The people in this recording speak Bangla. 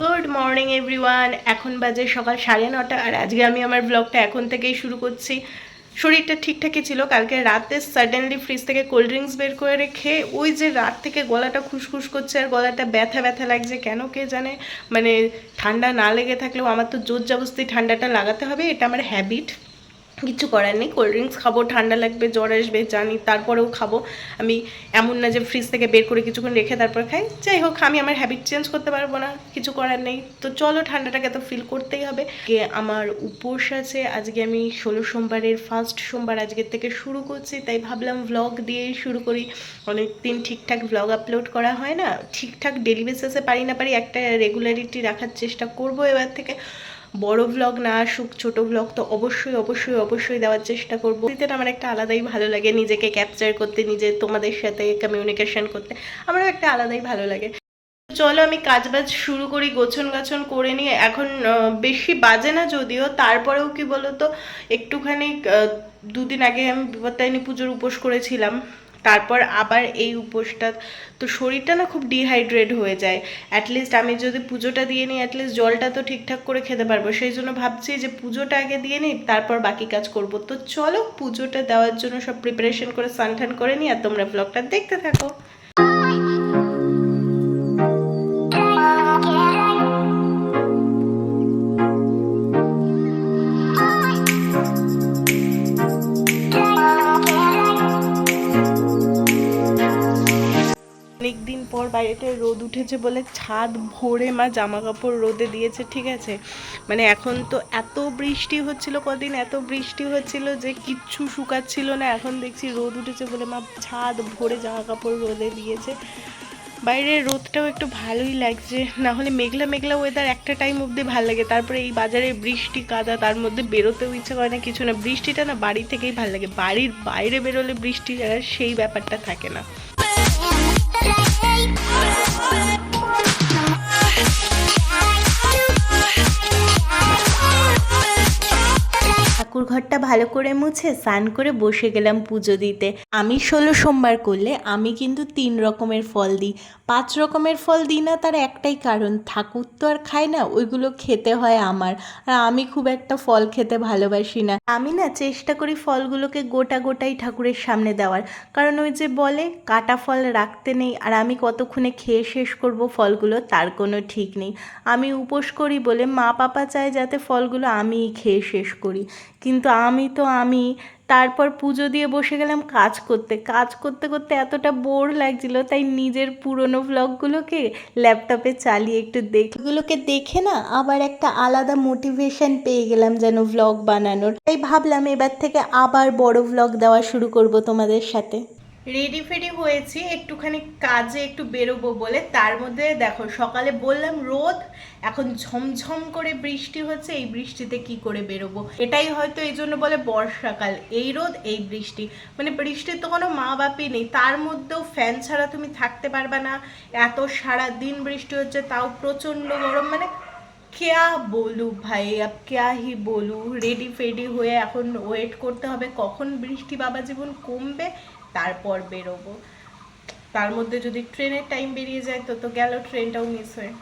গুড মর্নিং এভরিওয়ান এখন বাজে সকাল সাড়ে নটা, আর আজকে আমি আমার ব্লগটা এখন থেকেই শুরু করছি। শরীরটা ঠিকঠাকই ছিল, কালকে রাতে সাডেনলি ফ্রিজ থেকে কোল্ড ড্রিঙ্কস বের করে রেখে ওই যে রাত থেকে গলাটা খুসখুস করছে, আর গলাটা ব্যথা ব্যথা লাগছে, কেন কে জানে? মানে ঠান্ডা না লেগে থাকলেও আমার তো জোর জবস্তি ঠান্ডাটা লাগাতে হবে, এটা আমার হ্যাবিট কিছু করার নেই কোল্ড ড্রিঙ্কস খাব, ঠান্ডা লাগবে, জ্বর আসবে জানি তারপরেও খাব। আমি এমন না যে ফ্রিজ থেকে বের করে কিছুক্ষণ রেখে তারপর খাই। যাই হোক, আমি আমার হ্যাবিট চেঞ্জ করতে পারব না, কিছু করার নেই। তো চলো, ঠান্ডাটাকে তো ফিল করতেই হবে। কে আমার উপোস আছে, আজকে আমি ষোলো সোমবারের ফার্স্ট সোমবার আজকের থেকে শুরু করছি, তাই ভাবলাম ভ্লগ দিয়েই শুরু করি। অনেক দিন ঠিকঠাক ভ্লগ আপলোড করা হয় না, ঠিকঠাক ডেলি বেসিসে পারি না পারি, একটা রেগুলারিটি রাখার চেষ্টা করব এবার থেকে। বড় ভ্লগ না আসুক, ছোট ভ্লগ তো অবশ্যই অবশ্যই অবশ্যই দেওয়ার চেষ্টা করব। দিতে আমার একটা আলাদাই ভালো লাগে নিজেকে ক্যাপচার করতে, নিজে তোমাদের সাথে কমিউনিকেশন করতে। আমারও একটা আলাদাই ভালো লাগে। চলো আমি কাজবাজ শুরু করি, গোছন গাছন করে নিয়ে। এখন বেশি বাজে না যদিও, তারপরেও কি বলতো, একটুখানি দুদিন আগে আমি বিপত্তায়নী পুজোর উপোস করেছিলাম। তারপর আবার এই উপোসটা, তো শরীরটা না খুব ডিহাইড্রেট হয়ে যায়। অ্যাটলিস্ট আমি যদি পুজোটা দিয়ে নিই অ্যাটলিস্ট জলটা তো ঠিকঠাক করে খেতে পারব। সেই জন্য ভাবছি যে পুজোটা আগে দিয়ে নিই, তারপর বাকি কাজ করব। তো চলো পুজোটা দেওয়ার জন্য সব প্রিপারেশন করে স্নান টান করে নিই, আর তোমরা ব্লগটা দেখতে থাকো। পর বাইরেতে রোদ উঠেছে বলে ছাদ ভরে মা জামা কাপড় রোদে দিয়েছে, ঠিক আছে? মানে এখন তো এত বৃষ্টি হচ্ছিল কদিন, এত বৃষ্টি হচ্ছিল যে কিচ্ছু শুকাচ্ছিল না, এখন দেখছি রোদ উঠেছে বলে মা ছাদ ভরে জামা কাপড় রোদে দিয়েছে। বাইরের রোদটাও একটু ভালোই লাগছে, না হলে মেঘলা মেঘলা ওয়েদার একটা টাইম অবধি ভালো লাগে, তারপরে এই বাজারে বৃষ্টি কাদা, তার মধ্যে বেরোতেও ইচ্ছে করে না কিছু না, বৃষ্টিটা না বাড়ি থেকেই ভালো লাগে, বাড়ির বাইরে বেরোলে বৃষ্টি সেই ব্যাপারটা থাকে না। Bye. ঠাকুর ঘরটা ভালো করে মুছে, স্নান করে বসে গেলাম পুজো দিতে। আমি ষোলো সোমবার করলে আমি কিন্তু তিন রকমের ফল দিই। পাঁচ রকমের ফল দিই না, তার একটাই কারণ, ঠাকুর তো আর খায় না, ওইগুলো খেতে হয় আমার। আর আমি খুব একটা ফল খেতে ভালোবাসি না। আমি না চেষ্টা করি ফলগুলোকে গোটা গোটাই ঠাকুরের সামনে দেওয়ার। কারণ ওই যে বলে, কাটা ফল রাখতে নেই, আর আমি কতক্ষণে খেয়ে শেষ করব ফলগুলো, তার কোনো ঠিক নেই। আমি উপোস করি বলে মা পাপা চায় যাতে ফলগুলো আমিই খেয়ে শেষ করি। কিন্তু আমি তো আমি। তারপর পুজো দিয়ে বসে গেলাম কাজ করতে। কাজ করতে করতে এতটা বোর লাগছিল, তাই নিজের পুরনো ভ্লগগুলোকে ল্যাপটপে চালিয়ে একটু দেখগুলোকে দেখে না আবার একটা আলাদা মোটিভেশন পেয়ে গেলাম যেন ব্লগ বানানোর। তাই ভাবলাম এবার থেকে আবার বড় ব্লগ দেওয়া শুরু করব তোমাদের সাথে। রেডি ফেডি হয়েছি একটুখানি কাজে একটু বেরোবো বলে তার মধ্যে দেখো সকালে বললাম রোদ এখন ঝমঝম করে বৃষ্টি হচ্ছে এই বৃষ্টিতে কি করে বেরোবো এটাই হয়তো এই জন্য বলে বর্ষাকাল এই রোদ এই বৃষ্টি মানে বৃষ্টির তো কোনো মা বাপই নেই তার মধ্যেও ফ্যান ছাড়া তুমি থাকতে পারবে না এত সারা দিন বৃষ্টি হচ্ছে তাও প্রচণ্ড গরম মানে क्या বলু ভাই আব क्या ही বলু রেডি ফেডি হয়ে এখন ওয়েট করতে হবে কখন বৃষ্টি বাবা জীবন কমবে তারপর বেরোবো। তার মধ্যে যদি ট্রেনের টাইম বেরিয়ে যায়, তো তো গেল ট্রেনটাও মিস হয়ে।